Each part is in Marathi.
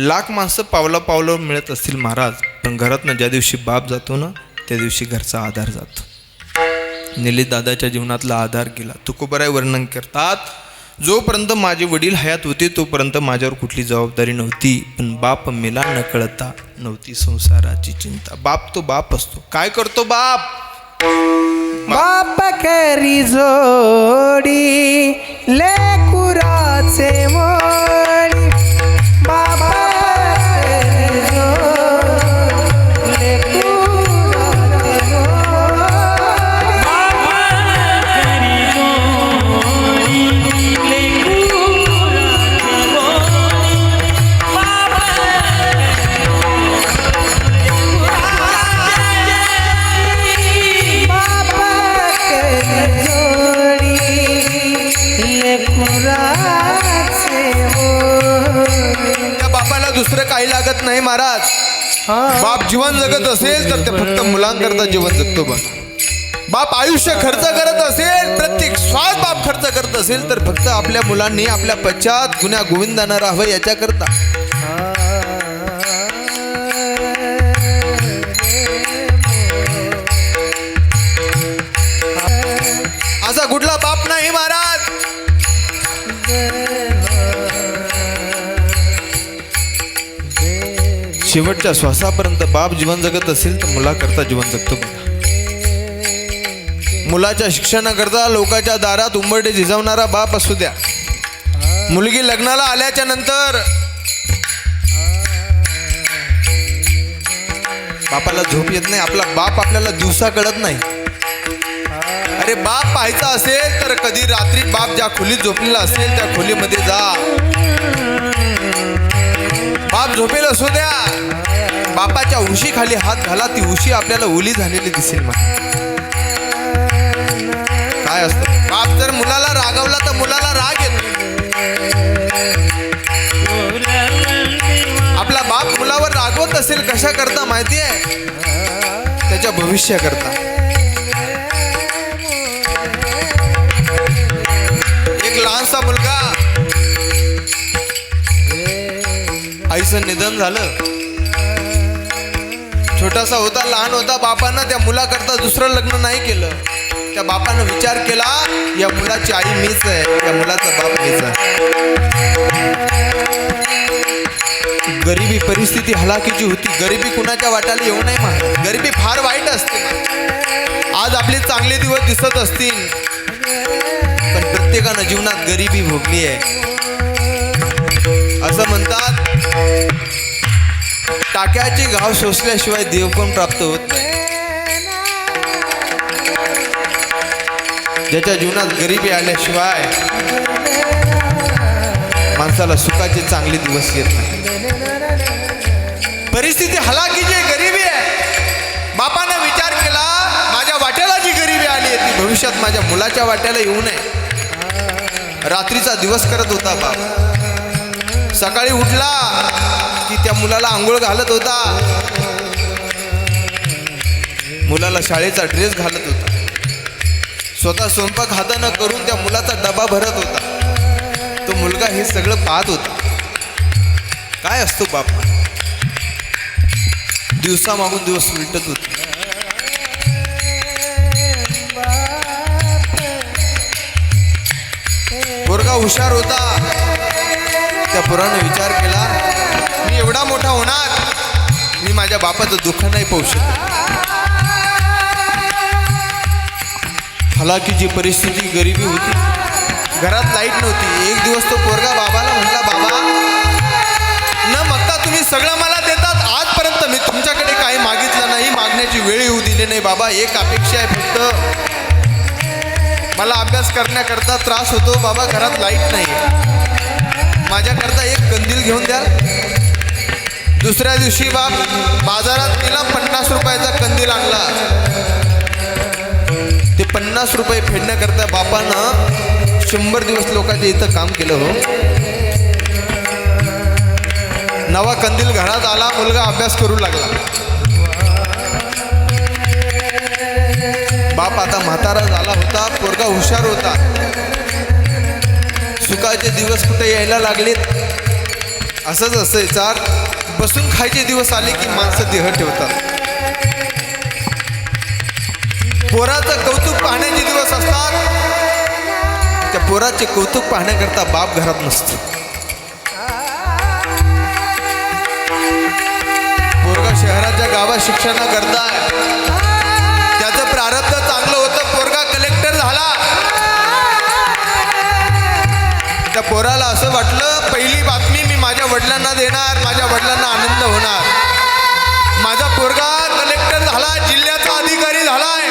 लाख माणसं पावला पावलावर मिळत असतील महाराज पण घरातनं ज्या दिवशी बाप जातो ना त्या दिवशी घरचा आधार जातो. निलीत दादाच्या जीवनातला आधार गेला. तुकोबराय वर्णन करतात जोपर्यंत माझे वडील हयात होते तोपर्यंत माझ्यावर कुठली जबाबदारी नव्हती. पण बाप मेला न कळता नव्हती संसाराची चिंता. बाप तो बाप असतो. काय करतो बाप? बाप करी जोडी लेकुराचे मोर. दुसरं काही लागत नाही महाराज. बाप जीवन जगत असेल तर ते फक्त मुलांकरता जीवन जगतो बघ बाप आयुष्य खर्च करत असेल प्रत्येक श्वास बाप खर्च करत असेल तर फक्त आपल्या मुलांनी आपल्या पश्चात गुन्ह्या गोविंदानं राहावं याच्याकरता. शेवटच्या श्वासापर्यंत बाप जीवन जगत असेल तर मुलाकरता जीवन जगतो मुलाच्या शिक्षणाकरता लोकांच्या दारात उंबरडे झिजवणारा बाप असू द्या. मुलगी लग्नाला आल्याच्यानंतर बापाला झोप येत नाही. आपला बाप आपल्याला दिवसा कळत नाही. अरे बाप पाहायचा असेल तर कधी रात्री बाप ज्या खोलीत झोपलेला असेल त्या खोलीमध्ये जा. बाप झोपेल असू द्या. बापाच्या उशी खाली हात घाला ती उशी आपल्याला ओली झालेली दिसेल मग काय असतं? बाप जर मुलाला रागवला तर मुलाला राग येतो. आपला बाप मुलावर रागवत असेल कशा करता माहिती आहे त्याच्या भविष्याकरता एक लहानसा मुलगा. आईचं निधन झालं. छोटासा होता लहान होता बापानं त्या मुलाकरता दुसरं लग्न नाही केलं. त्या बापानं विचार केला या मुलाची आई मीच आहे या मुलाचा बाप मीच आहे. गरिबी परिस्थिती हलाखीची होती. गरिबी कुणाच्या वाट्याला येऊ नये महाराज गरिबी फार वाईट असते आज आपले चांगले दिवस दिसत असतील पण प्रत्येकानं जीवनात गरिबी भोगली आहे. टाक्याचे घाव सोसल्याशिवाय देव पण प्राप्त होत नाही? ज्याच्या जीवनात गरिबी आल्याशिवाय माणसाला सुखाचे चांगले दिवस येत नाही. परिस्थिती हलाकीची आहे, गरिबी आहे. बापानं विचार केला माझ्या वाट्याला जी गरिबी आली आहे ती भविष्यात माझ्या मुलाच्या वाट्याला येऊ नये. रात्रीचा दिवस करत होता बाप. सकाळी उठला की त्या मुलाला आंघोळ घालत होता. मुलाला शाळेचा ड्रेस घालत होता. स्वतः स्वयंपाक हातानं करून त्या मुलाचा डबा भरत होता. तो मुलगा हे सगळं पाहत होता. काय असतो बाप? दिवसा मागून दिवस उलटत होते. पोरगा हुशार होता. त्या पोरानं विचार केला एवढा मोठा होणार मी माझ्या बापाचं दुःख नाही पाहू शकत. हलाखीची परिस्थिती गरिबी होती घरात लाइट नव्हती. एक दिवस तो पोरगा बाबाला म्हटला बाबा न मागता तुम्ही सगळं मला देतात. आजपर्यंत मी तुमच्याकडे काही मागितलं नाही मागण्याची वेळ येऊ दिली नाही. बाबा एक अपेक्षा आहे फक्त. मला अभ्यास करण्याकरता त्रास होतो. बाबा घरात लाइट नाही माझ्याकरता एक कंदील घेऊन द्याल. दुसऱ्या दिवशी बाप बाजारात गेला पन्नास रुपयाचा कंदील आणला ते पन्नास रुपये फेडण्याकरता बापानं शंभर दिवस लोकांच्या इथं काम केलं हो. नवा कंदील घरात आला मुलगा अभ्यास करू लागला. बाप आता म्हातारा झाला होता पोरगा हुशार होता. सुखाचे दिवस कुठे यायला लागलेत? असंच असतंय चार बसून खायचे दिवस आले की माणसं देह ठेवतात. पोराचं कौतुक पाहण्याचे दिवस असतात. त्या पोराचे कौतुक पाहण्याकरता बाप घरात नसतो. पोरगा शहराच्या गावात शिक्षणाकरता पोराला असं वाटलं पहिली बातमी मी माझ्या वडिलांना देणार माझ्या वडिलांना आनंद होणार. माझा पोरगा कलेक्टर झाला जिल्ह्याचा अधिकारी झालाय.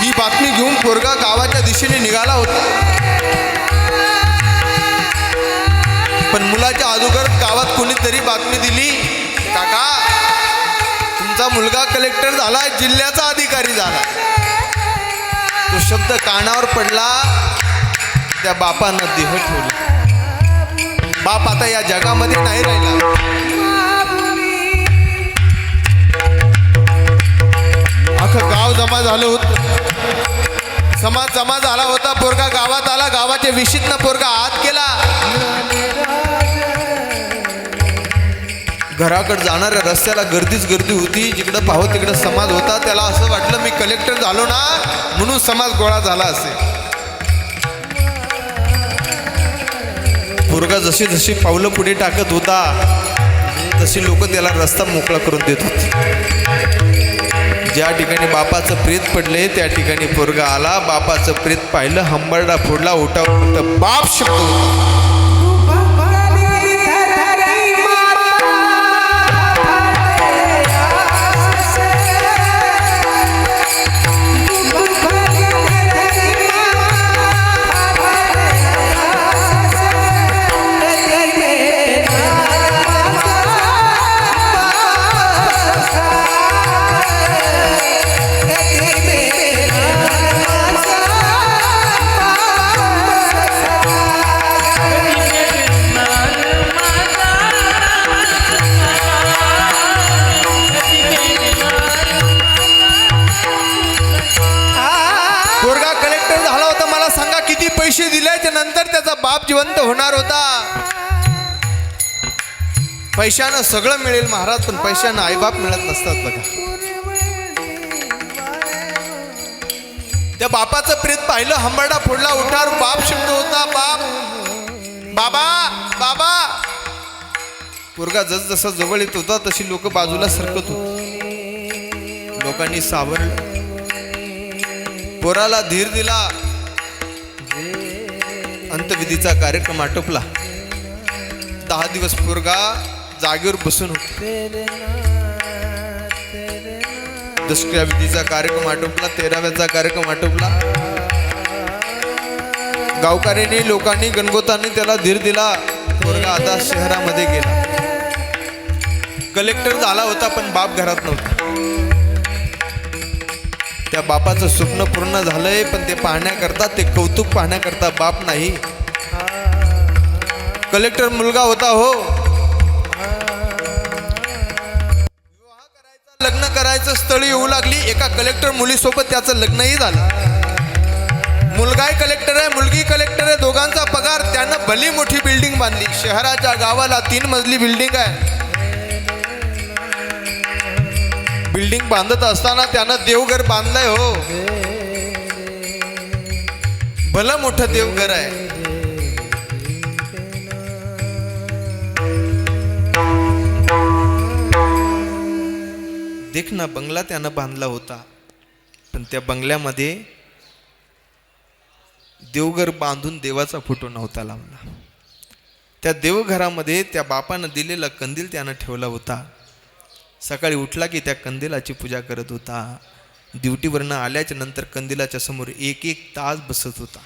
ही बातमी घेऊन पोरगा गावाच्या दिशेने निघाला होता. पण मुलाच्या अगोदर गावात कोणीतरी बातमी दिली काका तुमचा मुलगा कलेक्टर झाला जिल्ह्याचा अधिकारी झाला तो शब्द कानावर पडला त्या बापानं देह ठेवला. बाप आता या जगामध्ये नाही राहिला. अख्खं गाव जमा झालं होत. समाज जमा झाला होता पोरगा गावात आला गावाच्या विशीतनं पोरगा आत केला घराकडे जाणाऱ्या रस्त्याला गर्दीच गर्दी होती. जिकडं पाहो तिकडं समाज होता. त्याला असं वाटलं मी कलेक्टर झालो ना म्हणून समाज गोळा झाला असेल. पोरगा जशी जशी पावलं पुढे टाकत होता तशी लोक त्याला रस्ता मोकळा करून देत होते. ज्या ठिकाणी बापाचं प्रेत पडले त्या ठिकाणी पोरगा आला. बापाचं प्रेत पाहिलं हंबरडा फोडला उठा फक्त बाप शब्द किती पैसे दिल्याच्या नंतर त्याचा बाप जिवंत होणार होता. पैशानं सगळं मिळेल महाराज पण पैशानं आईबाप मिळत नसतात बघा. त्या बापाचं प्रेत पाहिलं हंबरडा फोडला उठार बाप शब्द होता बाप. बाबा बाबा. पोरगा जस जसा जवळ येत होता तशी लोक बाजूला सरकत होती. लोकांनी सावरलं. पोराला धीर दिला. अंतविधीचा कार्यक्रम आटोपला. दहा दिवस पोरगा जागेवर बसून होता. दुसऱ्या विधीचा कार्यक्रम आटोपला तेराव्याचा कार्यक्रम आटोपला. गावकऱ्यांनी लोकांनी गणगोतांनी त्याला धीर दिला. पोरगा आता शहरामध्ये गेला. कलेक्टर झाला होता पण बाप घरात नव्हता. त्या बापाचं स्वप्न पूर्ण झालंय पण ते पाहण्याकरता ते कौतुक पाहण्याकरता बाप नाही. कलेक्टर मुलगा होता हो. लग्न करायचं स्थळ येऊ लागली. एका कलेक्टर मुलीसोबत त्याचं लग्नही झालं. मुलगाही कलेक्टर आहे मुलगी कलेक्टर आहे. दोघांचा पगार त्यानं भली मोठी बिल्डिंग बांधली. शहराच्या गावाला तीन मजली बिल्डिंग आहे. बिल्डिंग बांधत असताना त्यानं देवघर बांधलंय हो. भलं मोठं देवघर आहे. देख ना बंगला त्यानं बांधला होता. पण त्या बंगल्यामध्ये देवघर बांधून देवाचा फोटो नव्हता लावला. त्या देवघरामध्ये त्या बापानं दिलेला कंदील त्यानं ठेवला होता. सकाळी उठला की त्या कंदिलाची पूजा करत होता. ड्युटीवरनं आल्याच्यानंतर कंदिलाच्या समोर एक एक तास बसत होता.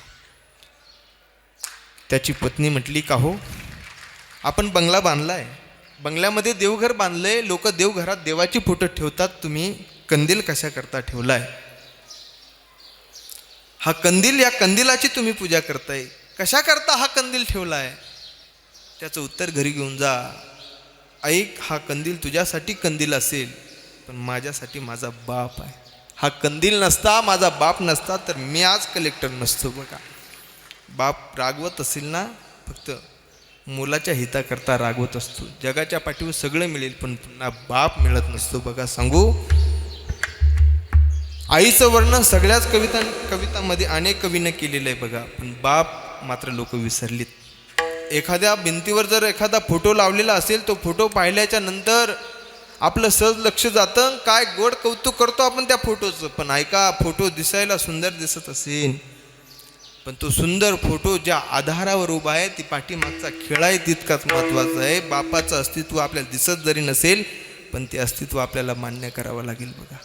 त्याची पत्नी म्हटली का हो? आपण बंगला बांधलाय. बंगल्यामध्ये देवघर बांधलंय. लोक देवघरात देवाची फोटो ठेवतात. तुम्ही कंदील कशा करता ठेवलाय? हा कंदील या कंदिलाची तुम्ही पूजा करताय. कशा करता हा कंदील ठेवलाय? त्याचं उत्तर घरी घेऊन जा. ऐक हा कंदील तुझ्यासाठी कंदील असेल पण माझ्यासाठी माझा बाप आहे. हा कंदील नसता माझा बाप नसता तर मी आज कलेक्टर नसतो बघा. बाप रागवत असेल ना फक्त मुलाच्या हिताकरता रागवत असतो. जगाच्या पाठीवर सगळं मिळेल पण पुन्हा बाप मिळत नसतो बघा. सांगू? आईचं वर्णन सगळ्याच कविता कवितामध्ये अनेक कवीनं केलेलं आहे बघा पण बाप मात्र लोक विसरलीत. एखाद्या भिंतीवर जर एखादा फोटो लावलेला असेल तो फोटो पाहिल्याच्या नंतर आपलं सहज लक्ष जातं. काय गोड कौतुक करतो आपण त्या फोटोचं. पण ऐका फोटो दिसायला सुंदर दिसत असेल पण तो सुंदर फोटो ज्या आधारावर उभा आहे ती पाठीमागचा खेळाही तितकाच महत्त्वाचा आहे. बापाचं अस्तित्व आपल्याला दिसत जरी नसेल पण ते अस्तित्व आपल्याला मान्य करावं लागेल बघा.